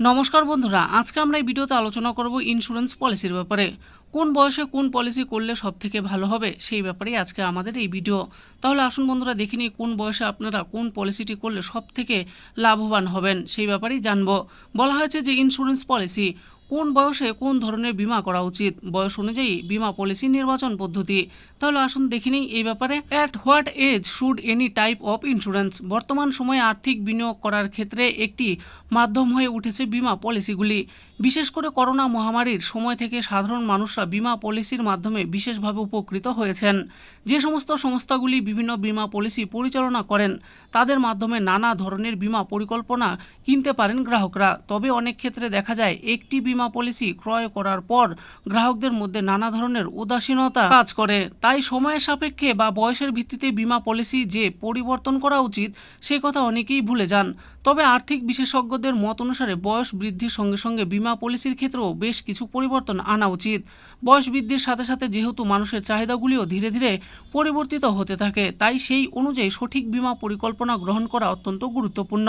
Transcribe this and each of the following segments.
নমস্কার বন্ধুরা, আজকে আমরা এই ভিডিওতে আলোচনা করব ইন্স্যুরেন্স পলিসির ব্যাপারে। কোন বয়সে কোন পলিসি করলে সব থেকে ভালো হবে, সেই ব্যাপারেই আজকে আমাদের এই ভিডিও। তাহলে আসুন বন্ধুরা, দেখে নিই কোন বয়সে আপনারা কোন পলিসিটি করলে সব থেকে লাভবান হবেন, সেই ব্যাপারেই জানব। বলা হয়েছে যে ইন্স্যুরেন্স পলিসি কোন বয়সে কোন ধরনের বীমা করা উচিত? বয়স অনুযায়ী বীমা পলিসি নির্বাচন পদ্ধতি। তাহলে আসুন দেখে নিই এই ব্যাপারে। At what age should any type of insurance বর্তমান সময়ে আর্থিক বিনিয়োগ করার ক্ষেত্রে একটি মাধ্যম হয়ে উঠেছে বীমা পলিসিগুলি। বিশেষ করে করোনা মহামারীর সময় থেকে সাধারণ মানুষরা বীমা পলিসির মাধ্যমে বিশেষভাবে উপকৃত হয়েছেন। যে সমস্ত সংস্থাগুলি বিভিন্ন বীমা পলিসি পরিচালনা করেন, তাদের মাধ্যমে নানা ধরনের বীমা পরিকল্পনা কিনতে পারেন গ্রাহকরা। তবে অনেক ক্ষেত্রে দেখা যায়, একটি বীমা পলিসি ক্রয় করার পর গ্রাহকদের মধ্যে নানা ধরনের উদাসীনতা কাজ করে। তাই সময়ের সাপেক্ষে বা বয়সের ভিত্তিতে বীমা পলিসি যে পরিবর্তন করা উচিত, সে কথা অনেকেই ভুলে যান। তবে আর্থিক বিশেষজ্ঞদের মত অনুসারে বয়স বৃদ্ধির সঙ্গে সঙ্গে বীমা পলিসির ক্ষেত্রেও বেশ কিছু পরিবর্তন আনা উচিত। বয়স বৃদ্ধির সাথে সাথে যেহেতু মানুষের চাহিদাগুলিও ধীরে ধীরে পরিবর্তিত হতে থাকে, তাই সেই অনুযায়ী সঠিক বীমা পরিকল্পনা গ্রহণ করা অত্যন্ত গুরুত্বপূর্ণ।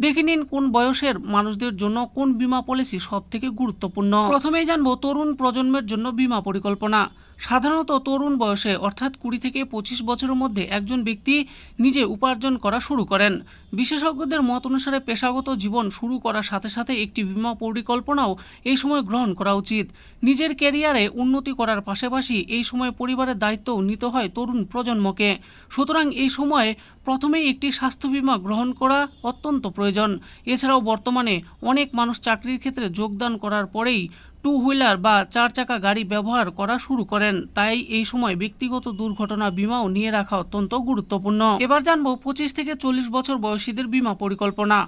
দেখে নিন কোন বয়সের মানুষদের জন্য কোন বীমা পলিসি সব থেকে গুরুত্বপূর্ণ। প্রথমেই জানব তরুণ প্রজন্মের জন্য বীমা পরিকল্পনা। সাধারণত তরুণ বয়সে, অর্থাৎ কুড়ি থেকে পঁচিশ বছরের মধ্যে একজন ব্যক্তি নিজে উপার্জন করা শুরু করেন। বিশেষজ্ঞদের মত অনুসারে পেশাগত জীবন শুরু করার সাথে সাথে একটি বিমা পরিকল্পনাও এই সময় গ্রহণ করা উচিত। নিজের ক্যারিয়ারে উন্নতি করার পাশাপাশি এই সময় পরিবারের দায়িত্বও নিতে হয় তরুণ প্রজন্মকে। সুতরাং এই সময়ে প্রথমেই একটি স্বাস্থ্য বীমা গ্রহণ করা অত্যন্ত প্রয়োজন। এছাড়াও বর্তমানে অনেক মানুষ চাকরির ক্ষেত্রে যোগদান করার পরেই টু হুইলার বা চার চাকা গাড়ি ব্যবহার করা শুরু করেন। তাই এই সময় ব্যক্তিগত দুর্ঘটনা বিমাও নিয়ে রাখা অত্যন্ত গুরুত্বপূর্ণ। এবার জানব পঁচিশ থেকে চল্লিশ বছর বয়সীদের বিমা পরিকল্পনা।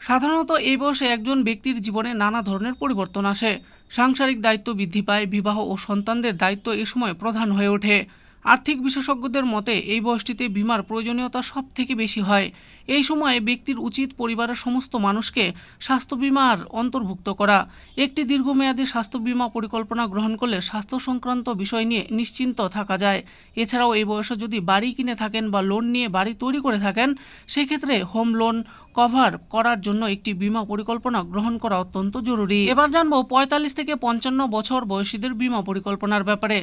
সাধারণত এই বয়সে একজন ব্যক্তির জীবনে নানা ধরনের পরিবর্তন আসে। সাংসারিক দায়িত্ব বৃদ্ধি পায়, বিবাহ ও সন্তানদের দায়িত্ব এ সময় প্রধান হয়ে ওঠে। আর্থিক বিশেষজ্ঞদের মতে, এই বয়সটিতে বীমার প্রয়োজনীয়তা সব থেকে বেশি হয়। এই সময়ে ব্যক্তির উচিত পরিবারের সমস্ত মানুষকে স্বাস্থ্য বীমার অন্তর্ভুক্ত করা। একটি দীর্ঘমেয়াদী স্বাস্থ্য বিমা পরিকল্পনা গ্রহণ করলে স্বাস্থ্য সংক্রান্ত বিষয় নিয়ে নিশ্চিন্ত থাকা যায়। এছাড়াও এই বয়সে যদি বাড়ি কিনে থাকেন বা লোন নিয়ে বাড়ি তৈরি করে থাকেন, সেক্ষেত্রে হোম লোন কভার করার জন্য একটি বীমা পরিকল্পনা গ্রহণ করা অত্যন্ত জরুরি। এবার জানব, পঁয়তাল্লিশ থেকে পঞ্চান্ন বছর বয়সীদের বীমা পরিকল্পনার ব্যাপারে।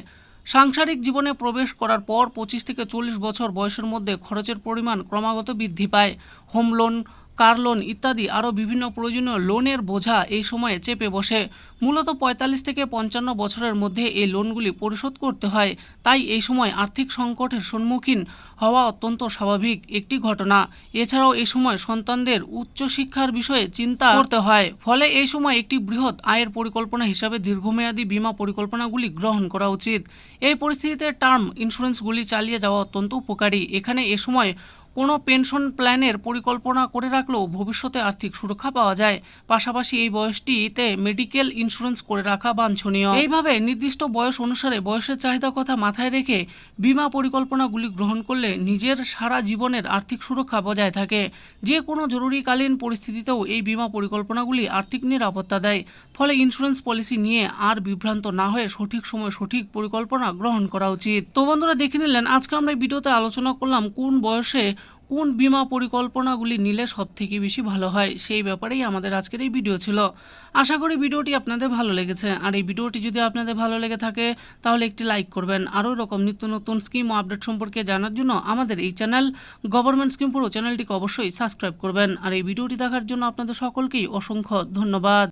সাংসারিক জীবনে প্রবেশ করার পর পঁচিশ থেকে চল্লিশ বছর বয়সের মধ্যে খরচের পরিমাণ ক্রমাগত বৃদ্ধি পায়। হোম লোন কার লোন ইত্যাদি আরও বিভিন্ন প্রয়োজনীয় লোনের বোঝা এই সময়ে চেপে বসে। মূলত পঁয়তাল্লিশ থেকে পঞ্চান্ন বছরের মধ্যে এই লোনগুলি পরিশোধ করতে হয়, তাই এই সময় আর্থিক সংকটের সম্মুখীন হওয়া অত্যন্ত স্বাভাবিক একটি ঘটনা। এছাড়াও এই সময় সন্তানদের উচ্চশিক্ষার বিষয়ে চিন্তা করতে হয়, ফলে এই সময় একটি বৃহৎ আয়ের পরিকল্পনা হিসাবে দীর্ঘমেয়াদী বীমা পরিকল্পনাগুলি গ্রহণ করা উচিত। এই পরিস্থিতিতে টার্ম ইন্স্যুরেন্সগুলি চালিয়ে যাওয়া অত্যন্ত উপকারী। এখানে এ সময় কোনো পেনশন প্ল্যানের পরিকল্পনা করে রাখলেও ভবিষ্যতে আর্থিক সুরক্ষা পাওয়া যায়। পাশাপাশি এই বয়সটিতে মেডিকেল ইন্স্যুরেন্স করে রাখা বাঞ্ছনীয়। এইভাবে নির্দিষ্ট বয়স অনুসারে বয়সের চাহিদা কথা মাথায় রেখে বিমা পরিকল্পনাগুলি গ্রহণ করলে নিজের সারা জীবনের আর্থিক সুরক্ষা বজায় থাকে। যে কোনো জরুরিকালীন পরিস্থিতিতেও এই বিমা পরিকল্পনাগুলি আর্থিক নিরাপত্তা দেয়। ফলে ইন্স্যুরেন্স পলিসি নিয়ে আর বিভ্রান্ত না হয়ে সঠিক সময় সঠিক পরিকল্পনা গ্রহণ করা উচিত। তো বন্ধুরা, দেখে নিলেন, আজকে আমরা এই ভিডিওতে আলোচনা করলাম কোন বয়সে কোন বিমা পরিকল্পনাগুলি নিলে সব থেকে বেশি ভালো হয় সেই ব্যাপারেই আমাদের আজকের এই ভিডিও ছিল। আশা করি ভিডিওটি আপনাদের ভালো লেগেছে। আর এই ভিডিওটি যদি আপনাদের ভালো লেগে থাকে, তাহলে একটি লাইক করবেন। আরও এরকম নিত্য নতুন স্কিম ও আপডেট সম্পর্কে জানার জন্য আমাদের এই চ্যানেল গভর্নমেন্ট স্কিম পুরো চ্যানেলটিকে অবশ্যই সাবস্ক্রাইব করবেন। আর এই ভিডিওটি দেখার জন্য আপনাদের সকলকেই অসংখ্য ধন্যবাদ।